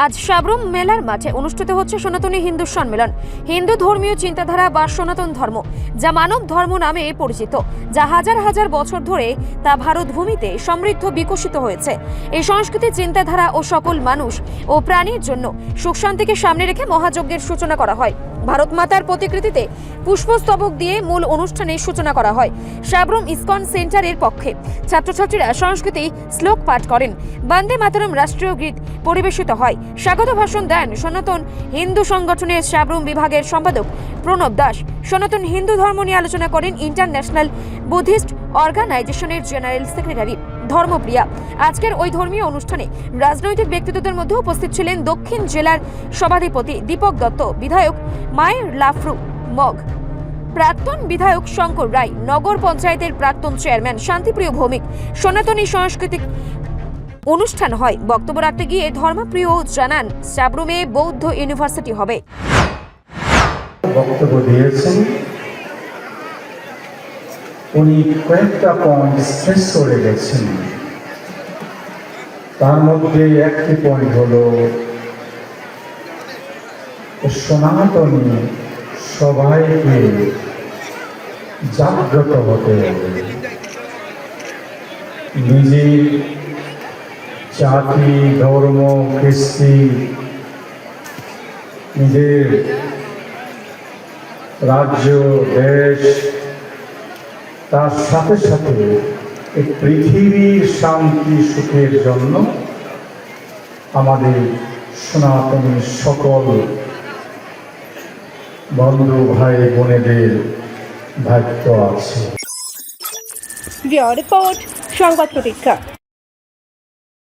আজ সাবরুম মেলার মাঠে অনুষ্ঠিত হচ্ছে সনাতনী হিন্দু সম্মেলন। হিন্দু ধর্মীয় চিন্তাধারা বা সনাতন ধর্ম, যা মানব ধর্ম নামে পরিচিত, যা হাজার হাজার বছর ধরে তা ভারত ভূমিতে সমৃদ্ধ বিকশিত হয়েছে। এই সংস্কৃতি চিন্তাধারা ও সকল মানুষ ও প্রাণীর জন্য সুখ শান্তিকে সামনে রেখে মহাযজ্ঞের সূচনা করা হয়। ভারত মাতার প্রতিকৃতিতে পুষ্পস্তবক দিয়ে মূল অনুষ্ঠানের সূচনা করা হয়। সাবরুম ইসকন সেন্টারের পক্ষে ছাত্রছাত্রীরা সংস্কৃতি শ্লোক পাঠ করেন। বন্দে মাতরম রাষ্ট্রীয় গীত পরিবেশিত হয়। স্বাগত ভাষণ দেন সনাতন হিন্দু সংগঠনের সাবরুম বিভাগের সম্পাদক প্রণব দাস। সনাতন হিন্দু ধর্ম নিয়ে আলোচনা করেন ইন্টারন্যাশনাল বুদ্ধিস্ট অর্গানাইজেশনের জেনারেল সেক্রেটারি ধর্মপ্রিয়া। আজকের ওই ধর্মীয় অনুষ্ঠানে রাজনৈতিক ব্যক্তিত্বদের মধ্যে উপস্থিত ছিলেন দক্ষিণ জেলার সভাধিপতি দীপক দত্ত, বিধায়ক মায়ের লাফরু মগ, প্রাক্তন বিধায়ক শঙ্কর রায়, নগর পঞ্চায়েতের প্রাক্তন চেয়ারম্যান শান্তিপ্রিয় ভৌমিক, সনাতনী সাংস্কৃতিক অনুষ্ঠান হয়। বক্তব্য রাখতে গিয়ে ধর্মপ্রিয় জানান সাবরুমে বৌদ্ধ ইউনিভার্সিটি হবে। উনি কয়েকটা পয়েন্ট শেষ করে গেছেন। তার মধ্যে একটি পয়েন্ট হলো সনাতনী সবাইকে জাগ্রত হতে হবে। নিজের জাতি, ধর্ম, কৃষ্টি, নিজের রাজ্য, দেশ, তার সাথে সাথে এই পৃথিবীর শান্তি, সুখের জন্য আমাদের সনাতনী সকল বন্ধু, ভাই, বোনেদের দায়িত্ব আছে। রিপোর্ট, সংবাদ প্রতীক্ষা।